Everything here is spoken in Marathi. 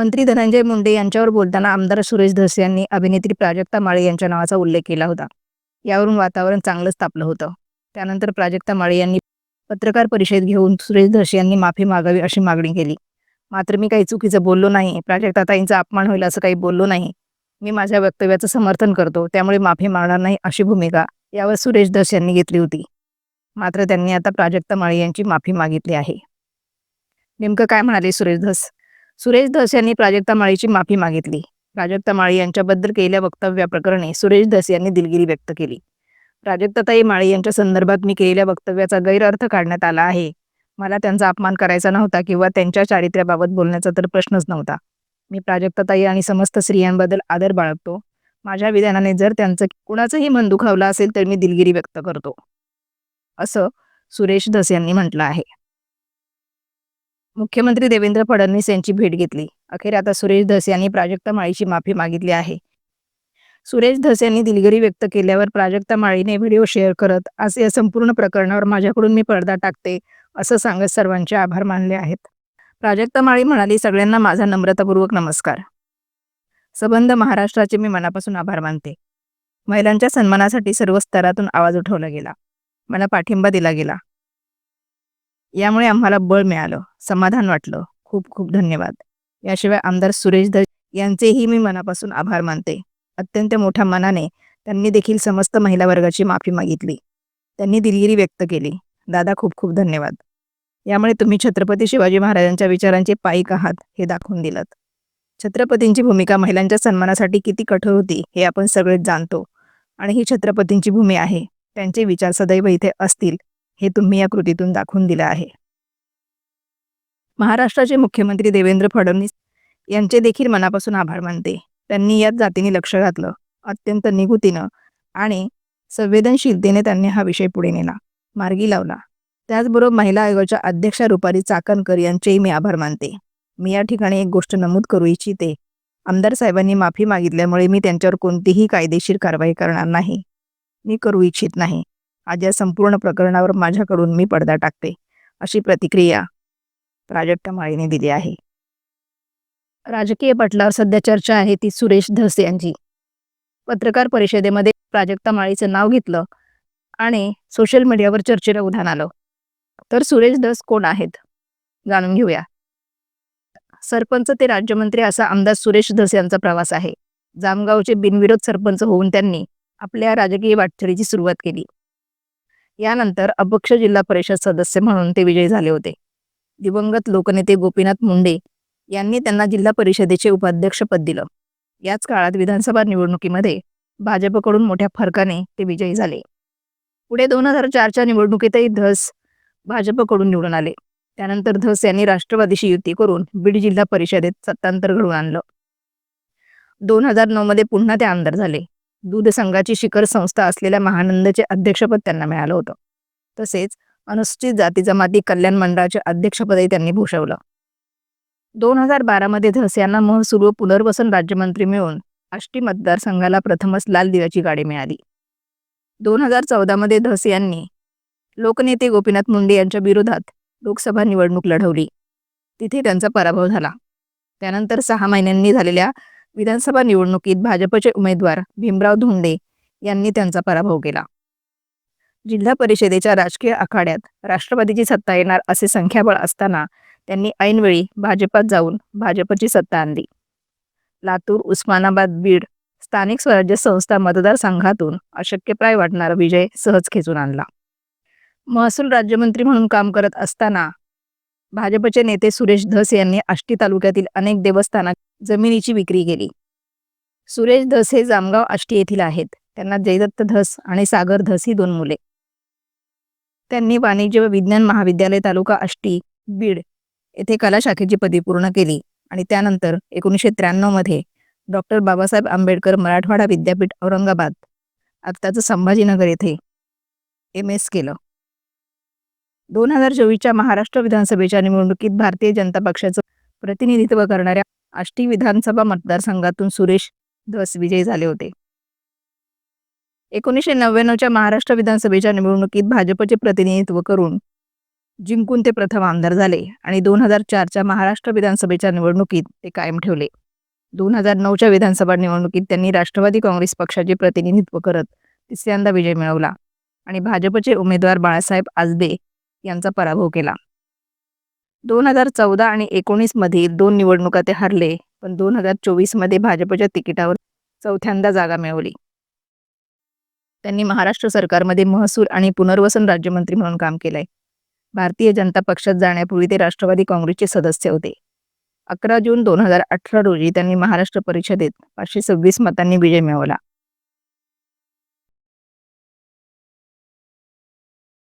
मंत्री धनंजय मुंडे यांच्यावर बोलताना आमदार सुरेश धस यांनी अभिनेत्री प्राजक्ता माळे यांच्या नावाचा उल्लेख केला होता. यावरून वातावरण चांगलंच तापलं होतं. त्यानंतर प्राजक्ता माळे यांनी पत्रकार परिषद घेऊन सुरेश धस यांनी माफी मागावी अशी मागणी केली. मात्र मी काही चुकीचं बोललो नाही. प्राजक्ताताईंचा अपमान होईल असं काही बोललो नाही. मी माझ्या वक्तव्याचं समर्थन करतो. त्यामुळे माफी मागणार नाही अशी भूमिका यावर सुरेश धस यांनी घेतली होती. मात्र त्यांनी आता प्राजक्ता माळी यांची माफी मागितली आहे. नेमकं काय म्हणाले सुरेश धस? सुरेश धस यांनी प्राजक्ता माळीची माफी मागितली. प्राजक्ता माळी यांच्याबद्दल केलेल्या वक्तव्याप्रकरणी सुरेश धस यांनी दिलगिरी व्यक्त केली. प्राजक्ताताई माळी यांच्या संदर्भात मी केलेल्या वक्तव्याचा गैरअर्थ काढण्यात आला आहे. मला त्यांचा अपमान करायचा नव्हता किंवा त्यांच्या चारित्र्याबाबत बोलण्याचा तर प्रश्नच नव्हता. मी प्राजक्ताताई आणि समस्त स्त्रियांबद्दल आदर बाळगतो. माझ्या विधानाने जर त्यांचं कुणाचंही मन दुखावलं असेल तर मी दिलगिरी व्यक्त करतो. असं सुरेश धस यांनी म्हटलं आहे. मुख्यमंत्री देवेंद्र फडणवीस यांची भेट घेतली. अखेर आता सुरेश धस यांनी प्राजक्ता माळीची माफी मागितली आहे. सुरेश धस यांनी दिलगिरी व्यक्त केल्यावर प्राजक्ता माळीने व्हिडिओ शेअर करत आज या संपूर्ण प्रकरणावर माझ्याकडून मी पडदा टाकते असं सांगत सर्वांचे आभार मानले आहेत. प्राजक्ता माळी म्हणाली सगळ्यांना माझा नम्रतापूर्वक नमस्कार. सबंध महाराष्ट्राचे मी मनापासून आभार मानते. महिलांच्या सन्मानासाठी सर्व स्तरातून आवाज उठवला गेला. मला पाठिंबा दिला गेला. यामुळे आम्हाला बळ मिळालं समाधान वाटलं. खूप खूप धन्यवाद. याशिवाय आमदार सुरेश धस यांचेही मी मनापासून आभार मानते. अत्यंत मोठ्या मनाने त्यांनी देखील समस्त महिला वर्गाची माफी मागितली. त्यांनी दिलगिरी व्यक्त केली. दादा खूप खूप धन्यवाद. यामुळे तुम्ही छत्रपती शिवाजी महाराजांच्या विचारांचे पायिक आहात हे दाखवून दिलं छत्रपतींची भूमिका महिलांच्या सन्मानासाठी किती कठोर होती हे आपण सगळेच जाणतो. आणि ही छत्रपतींची भूमी आहे. त्यांचे विचार सदैव इथे असतील. हे तुम्ही या कृतीतून दाखवून दिलं आहे. महाराष्ट्राचे मुख्यमंत्री देवेंद्र फडणवीस यांचे देखील मनापासून आभार मानते. त्यांनी यात जातीने लक्ष घातलं अत्यंत निगुतीनं आणि संवेदनशीलतेने त्यांनी हा विषय पुढे नेला मार्गी लावला. त्याचबरोबर महिला आयोगाच्या अध्यक्षा रुपारी चाकणकर यांचेही मी आभार मानते. मी या ठिकाणी एक गोष्ट नमूद करू इच्छिते. आमदार साहेबांनी माफी मागितल्यामुळे मी त्यांच्यावर कोणतीही कायदेशीर कारवाई करणार नाही. मी करू इच्छित नाही. आज या संपूर्ण प्रकरणावर माझ्याकडून मी पडदा टाकते अशी प्रतिक्रिया प्राजक्ता माळीने दिली आहे. राजकीय पटलावर सध्या चर्चा आहे ती सुरेश धस यांची. पत्रकार परिषदेमध्ये प्राजक्ता माळीचं नाव घेतलं आणि सोशल मीडियावर चर्चेला उधाण आलं. तर सुरेश धस कोण आहेत? जाणून घेऊया. सरपंच ते राज्यमंत्री असा आमदार सुरेश धस यांचा प्रवास आहे. जामगावचे बिनविरोध सरपंच होऊन त्यांनी आपल्या राजकीय वाटचालीची सुरुवात केली. यानंतर अपक्ष जिल्हा परिषद सदस्य म्हणून ते विजयी झाले होते. दिवंगत लोकनेते गोपीनाथ मुंडे यांनी त्यांना जिल्हा परिषदेचे उपाध्यक्षपद दिलं. याच काळात विधानसभा निवडणुकीमध्ये भाजपकडून मोठ्या फरकाने ते विजयी झाले. पुढे दोन हजार चारच्या निवडणुकीतही धस भाजपकडून निवडून आले. त्यानंतर धस यांनी राष्ट्रवादीशी युती करून बीड जिल्हा परिषदेत सत्तांतर घडवून आणलं. दोन हजार नऊ मध्ये पुन्हा ते आमदार झाले. दूध संघाची शिखर संस्था असलेल्या महानंदचे अध्यक्षपद त्यांना मिळालं होतं. तसेच अनुसूचित जाती जमाती कल्याण मंडळाचे अध्यक्षपदही त्यांनी भूषवलं. दोन हजार बारामध्ये धस यांना महसूल व पुनर्वसन राज्यमंत्री मिळून आष्टी मतदारसंघाला प्रथमच लाल दिव्याची गाडी मिळाली. दोन हजार चौदामध्ये धस यांनी लोकनेते गोपीनाथ मुंडे यांच्या विरोधात लोकसभा निवडणूक लढवली. तिथे त्यांचा पराभव झाला. त्यानंतर सहा महिन्यांनी झालेल्या विधानसभा निवडणुकीत भाजपचे उमेदवार भीमराव धोंडे यांनी त्यांचा पराभव केला. जिल्हा परिषदेच्या राजकीय आखाड्यात राष्ट्रवादीची सत्ता येणार असे संख्याबळ असताना त्यांनी ऐनवेळी भाजपात जाऊन भाजपची सत्ता आणली. लातूर उस्मानाबाद बीड स्थानिक स्वराज्य संस्था मतदारसंघातून अशक्यप्राय वाटणारा विजय सहज खेचून आणला. महसूल राज्यमंत्री म्हणून काम करत असताना भाजपचे नेते सुरेश धस यांनी आष्टी तालुक्यातील अनेक देवस्थानात जमिनीची विक्री केली. सुरेश धस हे जामगाव आष्टी येथील आहेत. त्यांना जयदत्त धस आणि सागर धस ही दोन मुले. त्यांनी वाणिज्य व विज्ञान महाविद्यालय तालुका आष्टी बीड येथे कला शाखेची पदवी पूर्ण केली आणि त्यानंतर एकोणीसशे त्र्याण्णवमध्ये डॉक्टर बाबासाहेब आंबेडकर मराठवाडा विद्यापीठ औरंगाबाद आत्ताचं संभाजीनगर येथे एम एस केलं. दोन हजार चोवीसच्या महाराष्ट्र विधानसभेच्या निवडणुकीत भारतीय जनता पक्षाचं प्रतिनिधित्व करणाऱ्या आष्टी विधानसभा मतदारसंघातून सुरेश धस विजयी झाले होते. एकोणीसशे नव्याण्णवच्या महाराष्ट्र विधानसभेच्या निवडणुकीत भाजपचे प्रतिनिधित्व करून जिंकून ते प्रथम आमदार झाले आणि दोन हजार चारच्या महाराष्ट्र विधानसभेच्या निवडणुकीत ते कायम ठेवले. दोन हजार नऊच्या विधानसभा निवडणुकीत त्यांनी राष्ट्रवादी काँग्रेस पक्षाचे प्रतिनिधित्व करत तिसऱ्यांदा विजय मिळवला आणि भाजपचे उमेदवार बाळासाहेब आजबे यांचा पराभव केला. दोन हजार चौदा आणि एकोणीसमधील दोन निवडणुका ते हरले पण दोन हजार चोवीसमध्ये भाजपच्या तिकिटावर चौथ्यांदा जागा मिळवली. त्यांनी महाराष्ट्र सरकारमध्ये महसूल आणि पुनर्वसन राज्यमंत्री म्हणून काम केलंय. भारतीय जनता पक्षात जाण्यापूर्वी ते राष्ट्रवादी काँग्रेसचे सदस्य होते. अकरा जून दोन हजार अठरा रोजी त्यांनी महाराष्ट्र परिषदेत पाचशे सव्वीस मतांनी विजय मिळवला.